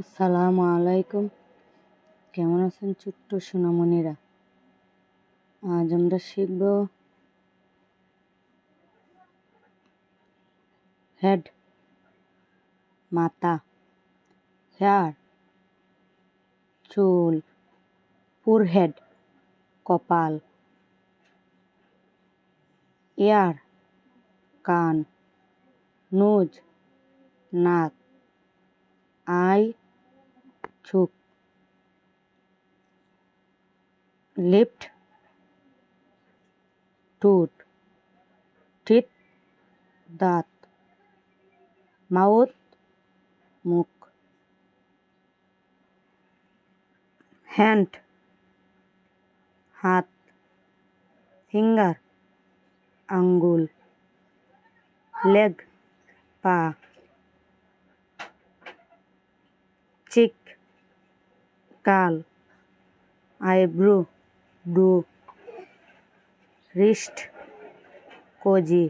আসসালামু আলাইকুম। কেমন আছেন ছোট্ট সোনামণিরা? আজ আমরা শিখব হেড, মাথা, হেয়ার, চুল পুর হেড কপাল। ईयर कान नोज़ नाक आई छुक लिप्ट टूट टिथ दांत माउथ मुख हैंड हाथ फिंगर আঙ্গুল। লেগ পা। চিক কাল। আইব্রো ডু। Wrist cosy.